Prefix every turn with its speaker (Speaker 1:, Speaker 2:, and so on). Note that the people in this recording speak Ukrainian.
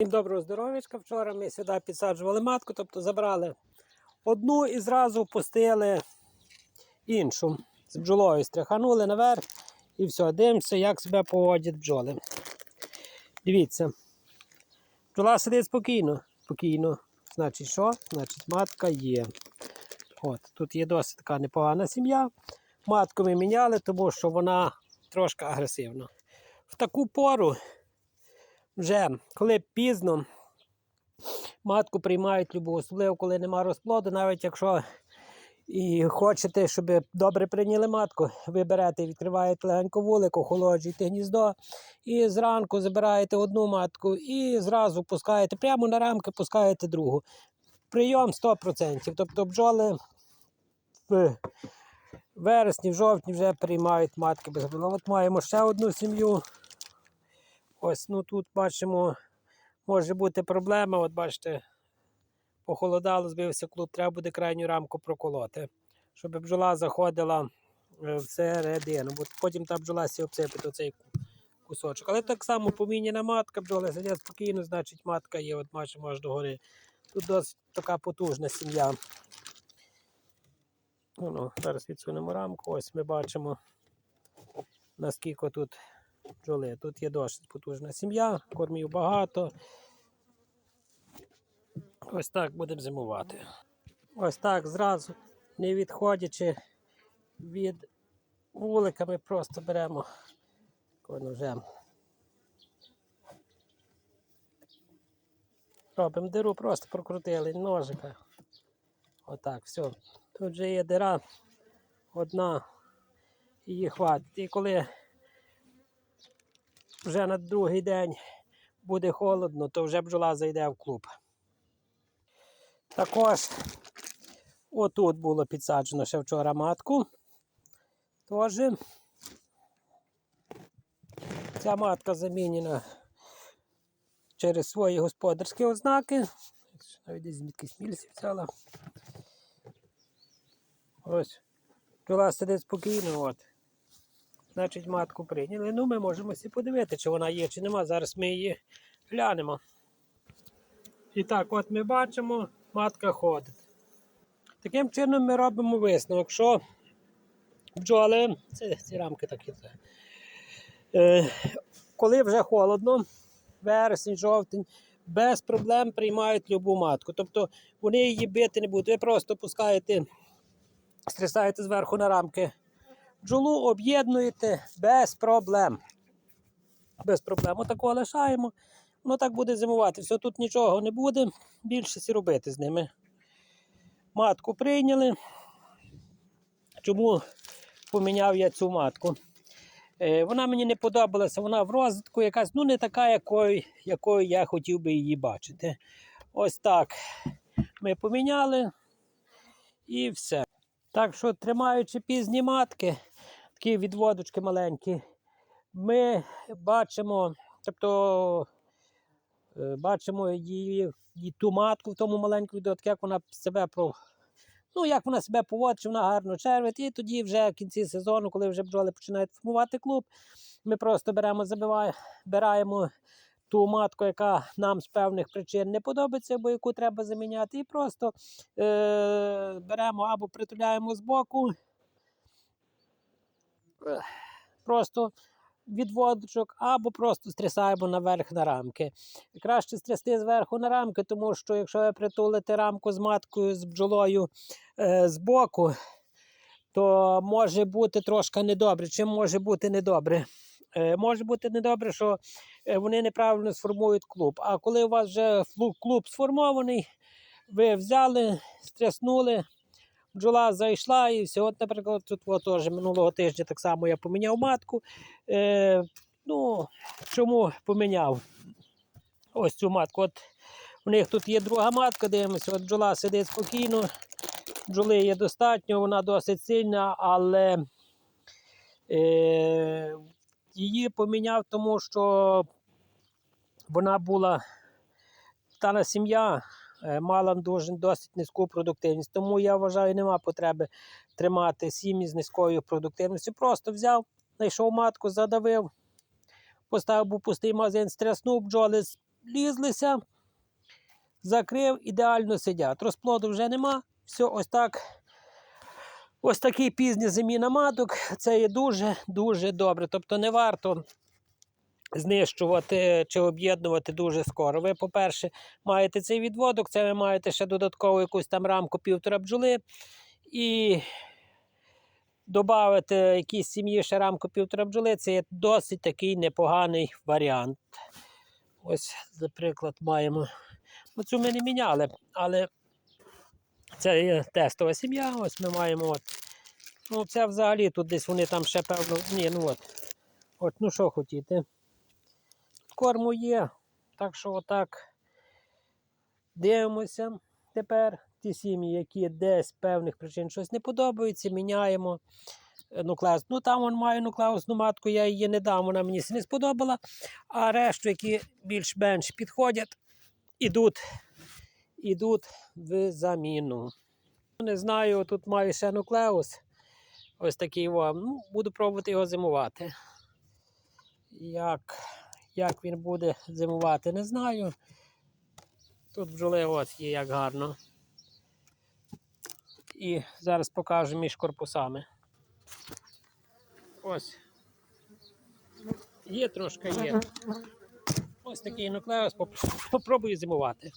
Speaker 1: Всім доброго здоров'ячка. Вчора ми сюди підсаджували матку, тобто забрали одну і зразу пустили іншу з бджолою. Стряханули наверх і все. Дивимося, як себе поводять бджоли. Дивіться. Бджола сидить спокійно. Спокійно. Значить, що? Значить, матка є. От, тут є досить така непогана сім'я. Матку ми міняли, тому що вона трошки агресивна. В таку пору вже коли пізно матку приймають любу, особливо коли нема розплоду, навіть якщо і хочете, щоб добре прийняли матку, ви берете, відкриваєте легенько вулик, охолоджуєте гніздо і зранку забираєте одну матку і зразу пускаєте прямо на рамки, пускаєте другу. Прийом 100%. Тобто бджоли в вересні, в жовтні вже приймають матки без. От маємо ще одну сім'ю. Ось, ну тут бачимо, може бути проблема. От бачите, похолодало, збився клуб, треба буде крайню рамку проколоти, щоб бджола заходила е, всередину. Бо потім та бджола сі обсипить оцей кусочок. Але так само поміняна матка, бджоли сидять спокійно, значить матка є, от бачимо аж догори. Тут досить така потужна сім'я. Ну, ну, зараз відсунемо рамку. Ось ми бачимо, наскільки тут бджоли. Тут є досить потужна сім'я, кормів багато. Ось так будемо зимувати. Ось так зразу, не відходячи від вулика, ми просто беремо ножем. Робимо диру, просто прокрутили ножика. Отак, все. Тут вже є дира одна, її хватить. І коли вже на другий день буде холодно, то вже бджола зайде в клуб. Також отут було підсаджено ще вчора матку. Тож ця матка замінена через свої господарські ознаки. Навіть звідки смільці взяла. Ось. Бджола сидить спокійно. От. Значить, матку прийняли. Ну, ми можемо всі подивити, чи вона є, чи нема. Зараз ми її глянемо. І так, от ми бачимо, матка ходить. Таким чином ми робимо висновок, що бджоли, це ці рамки такі. Е, коли вже холодно, вересень, жовтень, без проблем приймають любу матку. Тобто вони її бити не будуть. Ви просто пускаєте, стрясаєте зверху на рамки бджолу об'єднуєте без проблем. Без проблем. Отакого лишаємо. Воно так буде зимувати. Все, тут нічого не буде. Більше сі робити з ними. Матку прийняли. Чому поміняв я цю матку? Е, вона мені не подобалася, вона в розвитку якась, ну не така, якою, якою я хотів би її бачити. Ось так ми поміняли і все. Так що, тримаючи пізні матки, такі відводочки маленькі, ми бачимо, тобто е, бачимо її, її ту матку в тому маленькому відводку, як вона себе про. Ну, як вона себе поводить, чи вона гарно червить. І тоді вже в кінці сезону, коли вже бджоли починають формувати клуб, ми просто беремо, забиваємо, збираємо ту матку, яка нам з певних причин не подобається, або яку треба заміняти, і просто е- беремо або притуляємо збоку. Просто відводочок, або просто стрясаємо наверх на рамки. Краще стрясти зверху на рамки, тому що якщо ви притулите рамку з маткою, з бджолою е, збоку, то може бути трошки недобре. Чим може бути недобре? Е, може бути недобре, що е, вони неправильно сформують клуб. А коли у вас вже клуб сформований, ви взяли, стряснули, бджола зайшла і все. Наприклад, тут теж минулого тижня так само я поміняв матку. Е, ну, чому поміняв ось цю матку? От у них тут є друга матка, дивимося, от бджола сидить спокійно, бджоли є достатньо, вона досить сильна, але е, її поміняв, тому що вона була дана сім'я е, мала дуже досить низьку продуктивність. Тому я вважаю, нема потреби тримати сім'ї з низькою продуктивністю. Просто взяв, знайшов матку, задавив, поставив був пустий магазин, стряснув бджоли, з- розлізлися, закрив, ідеально сидять. Розплоду вже нема. Все ось так. Ось такий пізній заміна маток. Це є дуже-дуже добре. Тобто не варто знищувати чи об'єднувати дуже скоро. Ви, по-перше, маєте цей відводок, це ви маєте ще додаткову якусь там рамку півтора бджоли. І додати якійсь сім'ї ще рамку півтора бджоли, це є досить такий непоганий варіант. Ось, наприклад, маємо. Ну, цю ми не міняли, але це є тестова сім'я. Ось ми маємо. От. Ну, це взагалі тут десь вони там ще певно. Ні, ну от. От, ну що хотіти. Корму є. Так що отак дивимося тепер. Ті сім'ї, які десь певних причин щось не подобаються, міняємо е, нуклеус. Ну там вон маю нуклеусну матку, я її не дам, вона мені не сподобала. А решту, які більш-менш підходять, ідуть, ідуть в заміну. Не знаю, тут маю ще нуклеус. Ось такий вам. Ну, буду пробувати його зимувати. Як, як він буде зимувати, не знаю. Тут бджоли от є як гарно. І зараз покажу між корпусами. Ось. Є трошки є. Ось такий нуклеус, попробую зимувати.